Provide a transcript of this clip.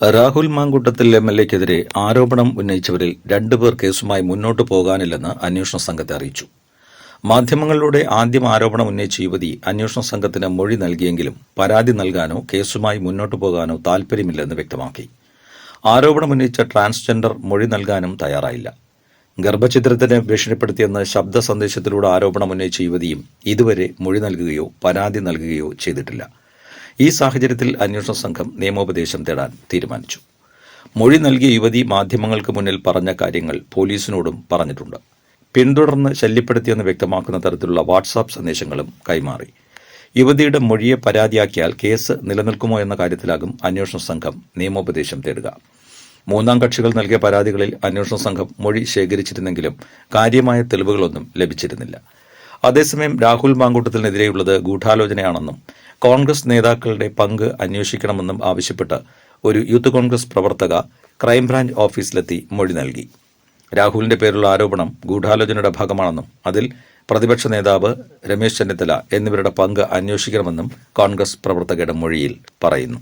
Rahul Mamkootathil M L എക്കെതിരെ ആരോപണം ഉന്നയിച്ചവരിൽ രണ്ടുപേർ കേസുമായി മുന്നോട്ടു പോകാനില്ലെന്ന് അന്വേഷണ സംഘത്തെ അറിയിച്ചു. മാധ്യമങ്ങളിലൂടെ ആദ്യം ആരോപണം ഉന്നയിച്ച യുവതി അന്വേഷണ സംഘത്തിന് മൊഴി നൽകിയെങ്കിലും പരാതി നൽകാനോ കേസുമായി മുന്നോട്ടു പോകാനോ താൽപ്പര്യമില്ലെന്ന് വ്യക്തമാക്കി. ആരോപണം ഉന്നയിച്ച ട്രാൻസ്ജെൻഡർ മൊഴി നൽകാനും തയ്യാറായില്ല. ഗർഭചിത്രത്തിന് ഭീഷണിപ്പെടുത്തിയെന്ന് ശബ്ദ സന്ദേശത്തിലൂടെ ആരോപണം ഉന്നയിച്ച യുവതിയും ഇതുവരെ മൊഴി നൽകുകയോ പരാതി നൽകുകയോ ചെയ്തിട്ടില്ല. ഈ സാഹചര്യത്തിൽ അന്വേഷണ സംഘം നിയമോപദേശം തേടാൻ തീരുമാനിച്ചു. മൊഴി നൽകിയ യുവതി മാധ്യമങ്ങൾക്ക് മുന്നിൽ പറഞ്ഞ കാര്യങ്ങൾ പോലീസിനോടും പറഞ്ഞിട്ടുണ്ട്. പിന്തുടർന്ന് ശല്യപ്പെടുത്തിയെന്ന് വ്യക്തമാക്കുന്ന തരത്തിലുള്ള വാട്സാപ്പ് സന്ദേശങ്ങളും കൈമാറി. യുവതിയുടെ മൊഴിയെ പരാതിയാക്കിയാൽ കേസ് നിലനിൽക്കുമോ എന്ന കാര്യത്തിലാകും അന്വേഷണ സംഘം നിയമോപദേശം തേടുക. മൂന്നാം കക്ഷികൾ നൽകിയ പരാതികളിൽ അന്വേഷണ സംഘം മൊഴി ശേഖരിച്ചിരുന്നെങ്കിലും കാര്യമായ തെളിവുകളൊന്നും ലഭിച്ചിരുന്നില്ല. അതേസമയം രാഹുൽ മാങ്കൂട്ടത്തിനെതിരെയുള്ളത് ഗൂഢാലോചനയാണെന്നും കോൺഗ്രസ് നേതാക്കളുടെ പങ്ക് അന്വേഷിക്കണമെന്നും ആവശ്യപ്പെട്ട് ഒരു യൂത്ത് കോൺഗ്രസ് പ്രവർത്തക ക്രൈംബ്രാഞ്ച് ഓഫീസിലെത്തി മൊഴി നൽകി. രാഹുലിന്റെ പേരിലുള്ള ആരോപണം ഗൂഢാലോചനയുടെ ഭാഗമാണെന്നും അതിൽ പ്രതിപക്ഷ നേതാവ് രമേശ് ചെന്നിത്തല എന്നിവരുടെ പങ്ക് അന്വേഷിക്കണമെന്നും കോൺഗ്രസ് പ്രവർത്തകയുടെ മൊഴിയിൽ പറയുന്നു.